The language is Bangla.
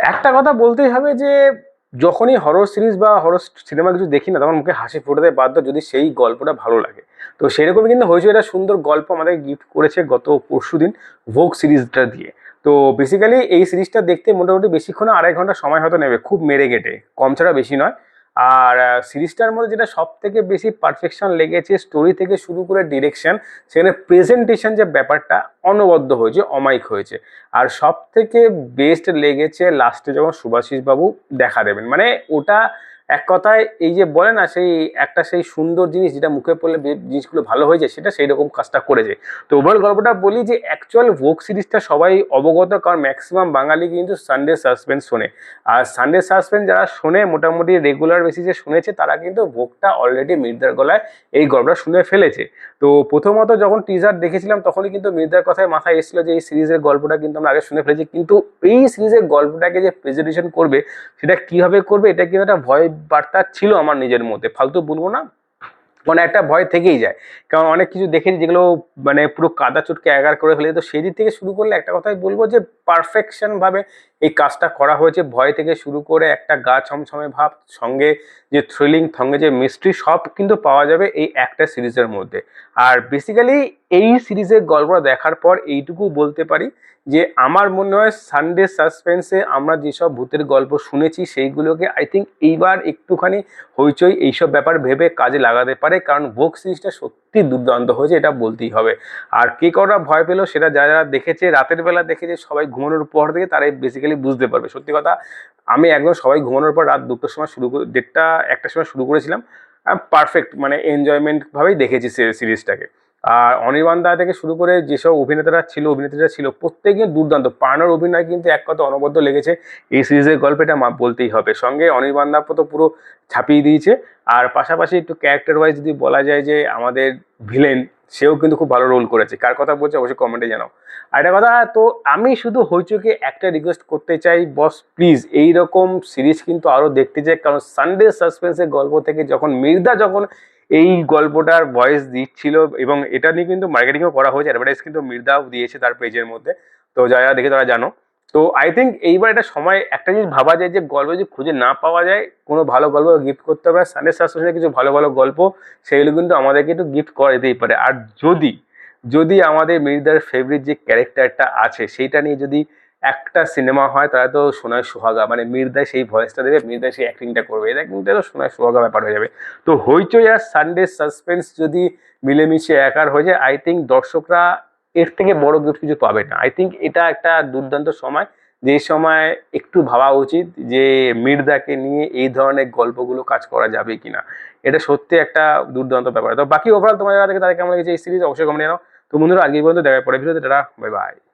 একটা কথা বলতেই হবে যে, যখনই হরর সিরিজ বা হরর সিনেমা কিছু দেখি না, তখন মুখে হাসি ফোটাতে বাধ্য যদি সেই গল্পটা ভালো লাগে। তো সেরকমই কিন্তু হয়েছে, এটা সুন্দর গল্প আমাদের গিফট করেছে গত পরশু দিন ভোগ সিরিজটা দিয়ে। তো বেসিক্যালি এই সিরিজটা দেখতে মোটামুটি বেশিক্ষণ আড়াই ঘণ্টা সময় হয়তো নেবে, খুব মেরে গেটে কম ছাড়া বেশি নয়। আর সিরিজটার মধ্যে যেটা সব থেকে বেশি পারফেকশন লেগেছে স্টোরি থেকে শুরু করে ডিরেকশন সেখানে প্রেজেন্টেশন যে ব্যাপারটা অনবদ্য হয়েছে, অমায়িক হয়েছে। আর সব থেকে বেস্ট লেগেছে লাস্টে যখন সুভাষিস বাবু দেখা দেবেন। মানে ওটা এক কথায় এই যে বলে না, সেই একটা সেই সুন্দর জিনিস যেটা মুখে পড়লে জিনিসগুলো ভালো হয়ে যায়, সেটা সেই রকম কাজটা করেছে তো ওভারঅল গল্পটা বলি যে অ্যাকচুয়াল ভোগ সিরিজটা সবাই অবগত, কারণ ম্যাক্সিমাম বাঙালি কিন্তু সানডে সাসপেন্স শোনে। আর সানডে সাসপেন্স যারা শোনে, মোটামুটি রেগুলার বেসিসে শুনেছে, তারা কিন্তু ভোগটা অলরেডি মির্দার গলায় এই গল্পটা শুনে ফেলেছে। তো প্রথমত যখন টিজার দেখেছিলাম, তখনই কিন্তু মির্দার কথায় মাথায় এসেছিল যে, এই সিরিজের গল্পটা কিন্তু আমরা আগে শুনে ফেলেছি। কিন্তু এই সিরিজের গল্পটাকে যে প্রেজেন্টেশন করবে, সেটা কীভাবে করবে, এটা কিন্তু একটা ভয় বার্তা ছিল আমার নিজের মধ্যে। ফালতু বলব না। মানে একটা ভয় থেকেই যায়। কারণ অনেক কিছু দেখেছি যেগুলো মানে পুরো কাদা চুটকে এগার করে ফেলে। তো সেই দিক থেকে শুরু করলে একটা কথাই বলব যে পারফেকশন ভাবে এই কাজটা করা হয়েছে, ভয় থেকে শুরু করে একটা গা ছমছমে ভাব, সঙ্গে যে থ্রিলিং সঙ্গে যে মিস্ট্রি সব কিন্তু পাওয়া যাবে এই একটা সিরিজের মধ্যে। আর বেসিক্যালি এই সিরিজের গল্পটা দেখার পর এইটুকু বলতে পারি যে, আমার মনে হয় সানডে সাসপেন্সে আমরা যেসব ভূতের গল্প শুনেছি সেইগুলোকে আই থিঙ্ক এইবার একটুখানি হইচই এইসব ব্যাপার ভেবে কাজে লাগাতে পারে, কারণ ভোগ সিরিজটা সত্যি দুর্দান্ত হয়েছে, এটা বলতেই হবে। আর কে কটা ভয় পেল সেটা যারা যারা দেখেছে, রাতের বেলা দেখেছে, সবাই ঘুমানোর পর থেকে তারাই বেসিক্যালি বুঝতে পারবে। সত্যি কথা, আমি একদম সবাই ঘুমানোর পর রাত দুটোর সময় শুরু করে, দেড়টা, একটার সময় শুরু করেছিলাম। পারফেক্ট মানে এনজয়মেন্টভাবেই দেখেছি সিরিজটাকে আর অনির্বাণ দা থেকে শুরু করে যেসব অভিনেতারা ছিল, অভিনেত্রীরা ছিল প্রত্যেকে দুর্দান্ত। পার্নার অভিনয় কিন্তু এক কথা অনবদ্য লেগেছে। এই সিরিজের গল্পটা বলতেই হবে। সঙ্গে অনির্বাণ দা তো পুরো ছাপিয়ে দিয়েছে। আর পাশাপাশি একটু ক্যারেক্টার ওয়াইজ যদি বলা যায় যে আমাদের ভিলেন, সেও কিন্তু খুব ভালো রোল করেছে। কার কথা বলছে অবশ্যই কমেন্টে জানাও। আর একটা কথা, তো আমি শুধু হইচুকে একটা রিকোয়েস্ট করতে চাই বস প্লিজ এই রকম সিরিজ কিন্তু আরও দেখতে চাই কারণ সানডে সাসপেন্সের গল্প থেকে যখন মির্দা যখন এই গল্পটার ভয়েস দিচ্ছিল এবং এটা নিয়ে কিন্তু মার্কেটিংও করা হয়েছে অ্যাডভার্টাইজ কিন্তু মির্দাও দিয়েছে তার পেজের মধ্যে। তো যারা দেখে তারা জানো। তো আই থিঙ্ক এইবার একটা সময়, একটা জিনিস ভাবা যায় যে গল্প যদি খুঁজে না পাওয়া যায়, কোনো ভালো গল্প গিফট করতে হবে সানডে সাসপেন্সের কিছু ভালো ভালো গল্প, সেগুলো কিন্তু আমাদেরকে একটু গিফট করা যেতেই পারে। আর যদি যদি আমাদের মির্দার ফেভারিট যে ক্যারেক্টারটা আছে, সেইটা নিয়ে যদি একটা সিনেমা হয়, তাহলে তো সোনায় সোহাগা মানে মির্দা সেই ভয়েসটা দেবে মির্দা সেই অ্যাক্টিংটা করবে। এটা কিন্তু তো সোনায় সোহাগা ব্যাপার হয়ে যাবে। তো হইচই আর সানডে সাসপেন্স যদি মিলেমিশে একার হয়ে যায় আই থিঙ্ক দর্শকরা এর থেকে বড় গিফট কিছু পাবে না। আই থিঙ্ক এটা একটা দুর্দান্ত সময়। যে সময় একটু ভাবা উচিত যে মির্দাকে নিয়ে এই ধরনের গল্পগুলো কাজ করা যাবে কিনা। এটা সত্যি একটা দুর্দান্ত ব্যাপার। তো বাকি ওভারঅল তোমার যারা দেখে তাদের কেমন লেগেছে এই সিরিজ অবশ্যই কমেন্ট জানাও। তো বন্ধুরা আজকে পর্যন্ত দেখার পরে ভিডিওতে টাটা বাই বাই